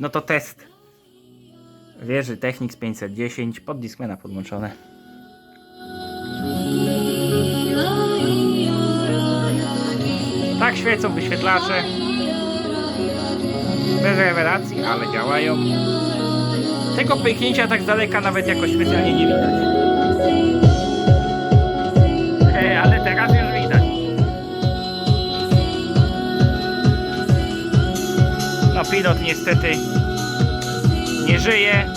No to test wieży Technics 510 pod Discmana podłączone. Tak świecą wyświetlacze. Bez rewelacji, ale działają. Tego pęknięcia tak z daleka nawet jakoś specjalnie nie widać. E, ale teraz pilot niestety nie żyje.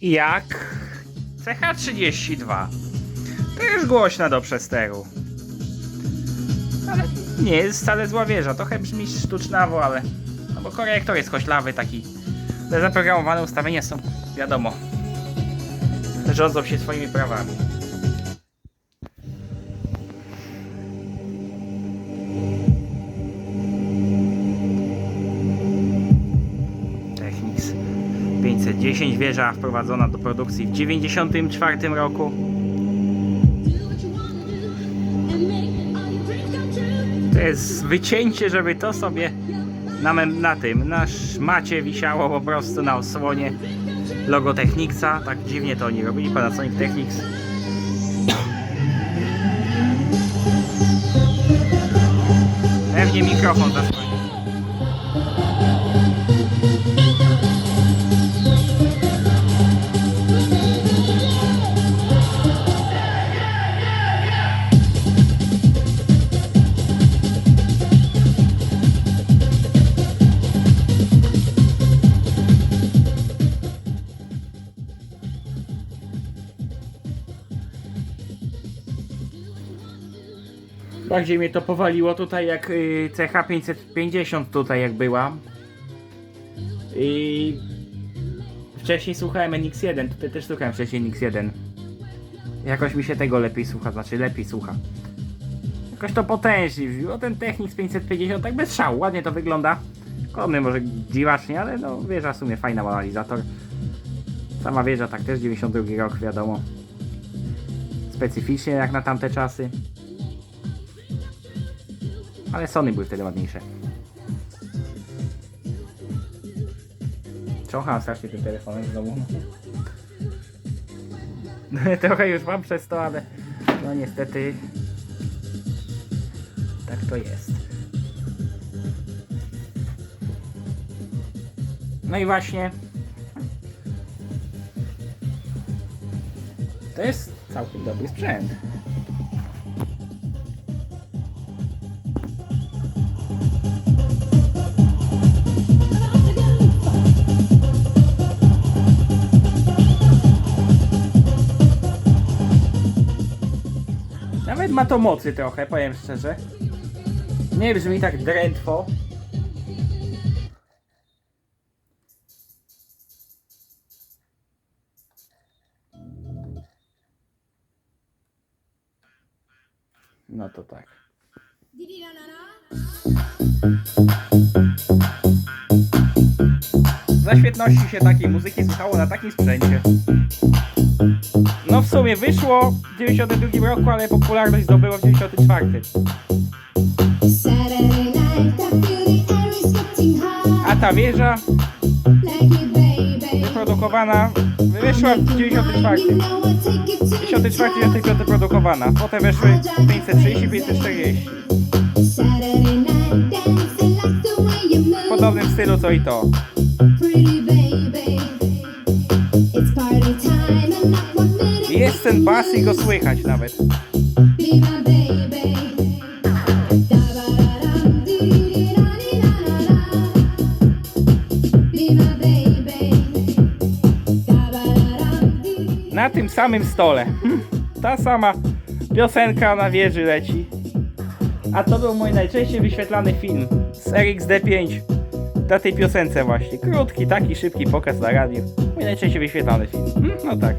Jak CH32. To już głośna do przesteru. Ale nie jest wcale zła wieża. Trochę brzmi sztucznawo, ale. No bo korektor jest koślawy, taki. Te zaprogramowane ustawienia są, wiadomo, rządzą się swoimi prawami. 510 wieża wprowadzona do produkcji w 1994 roku. To jest wycięcie, żeby to sobie na, na tym, na szmacie wisiało po prostu na osłonie logo Technicsa. Tak dziwnie to oni robili, Panasonic Technics. Pewnie mikrofon zasłania. Bardziej mnie to powaliło tutaj jak y, CH550 tutaj jak była. I wcześniej słuchałem NX1, tutaj też słuchałem wcześniej NX1. Jakoś mi się tego lepiej słucha, znaczy lepiej słucha. Jakoś to potężniej brzmi, o ten Technics 550 tak bez szału, ładnie to wygląda. Kolumny może dziwacznie, ale no wieża w sumie fajna analizator. Sama wieża tak też 92 rok wiadomo. Specyficznie jak na tamte czasy. Ale Sony były wtedy ładniejsze. Czocham strasznie tym telefonem znowu. Trochę już mam przez to, ale no niestety tak to jest. No i właśnie to jest całkiem dobry sprzęt. Ma to mocy trochę, powiem szczerze. Nie brzmi tak drętwo. No to tak. Za świetności się takiej muzyki słuchało na takim sprzęcie. No w sumie wyszło w 92 roku, ale popularność zdobyło w 94. Saturday night, I feel the air is getting hot. A ta wieża wyprodukowana wyszła w 94. You know I take it to 94 95 wyprodukowana. Potem weszły 530 540. Saturday night, dancing like the way you W podobnym stylu co i to. jest ten bas i go słychać nawet. Na tym samym stole. Hmm, ta sama piosenka na wieży leci. A to był mój najczęściej wyświetlany film z RXD5 na tej piosence właśnie. Krótki, taki szybki pokaz na radiu. Mój najczęściej wyświetlany film. Hmm, no tak.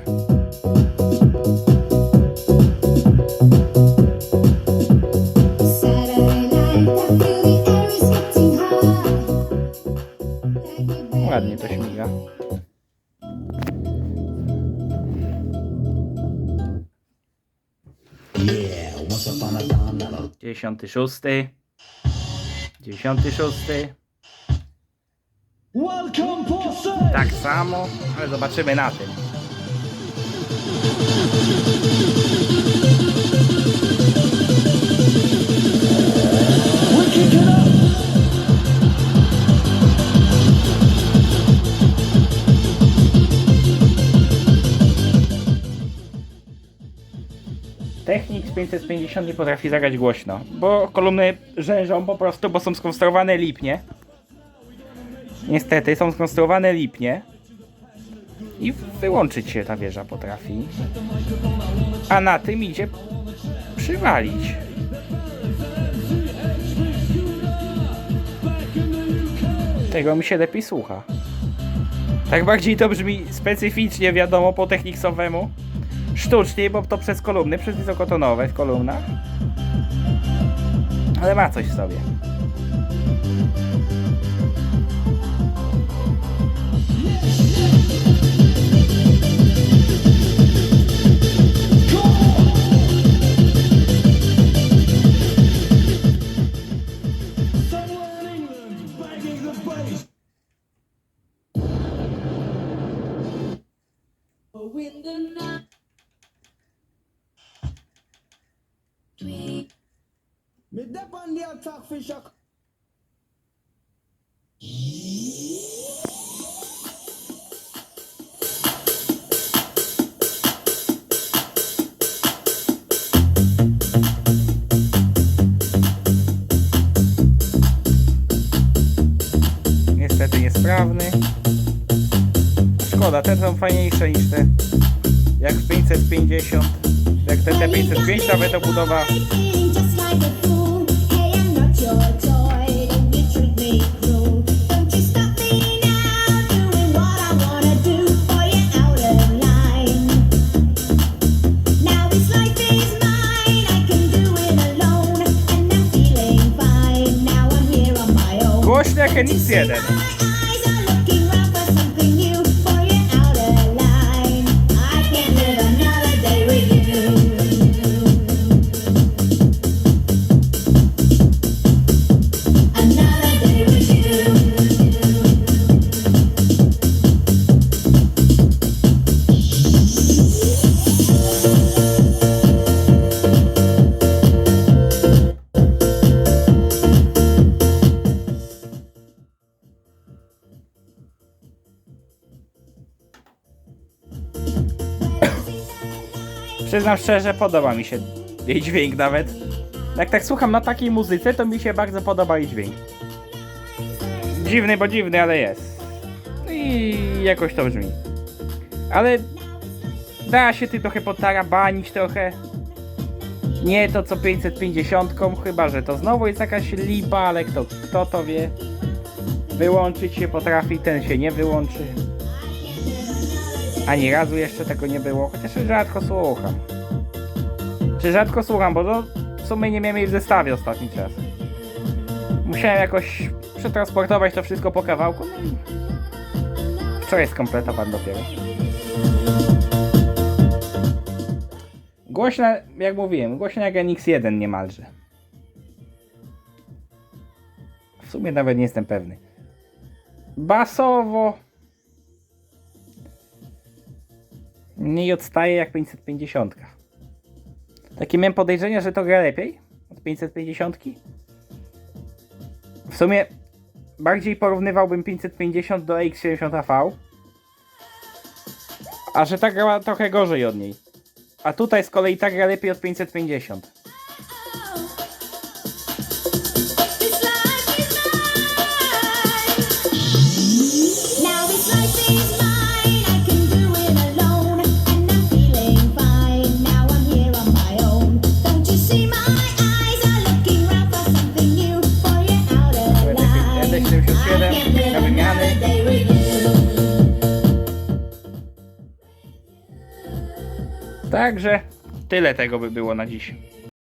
Śmiga. Dziesiąty szósty. Dziesiąty szósty. Tak samo, ale zobaczymy na tym. 550 nie potrafi zagrać głośno, bo kolumny rzężą po prostu, bo są skonstruowane lipnie. Niestety, są skonstruowane lipnie. I wyłączyć się ta wieża potrafi. A na tym idzie przywalić. Tego mi się lepiej słucha. Tak bardziej to brzmi specyficznie, wiadomo, po techniksowemu. Sztucznie, bo to przez kolumny, przez wysokotonowe w kolumnach. Ale ma coś w sobie. Me dep on the attack for shock. Niestety niesprawny. Szkoda, te są fajniejsze niż te. Jak w 550. Jak TT505 nawet obudowa Głośny jak NX1 Przyznam szczerze, podoba mi się jej dźwięk nawet. Jak tak słucham na takiej muzyce, to mi się bardzo podoba jej dźwięk. Dziwny, bo dziwny, ale jest. No I jakoś to brzmi. Ale da się ty trochę potarabanić trochę. Nie to co 550, chyba że to znowu jest jakaś lipa, ale kto, kto to wie. Wyłączyć się potrafi, ten się nie wyłączy. Ani razu jeszcze tego nie było, chociaż rzadko słucham. Czy rzadko słucham, bo to w sumie nie miałem jej w zestawie ostatni czas. Musiałem jakoś przetransportować to wszystko po kawałku, no i wczoraj skompletowałem dopiero. Głośna, jak mówiłem, głośna jak NX1 niemalże. W sumie nawet nie jestem pewny. Basowo mniej odstaje jak 550. Takie miałem podejrzenie, że to gra lepiej od 550. W sumie bardziej porównywałbym 550 do X70AV. A że ta grała trochę gorzej od niej. A tutaj z kolei ta gra lepiej od 550. Także tyle tego by było na dziś.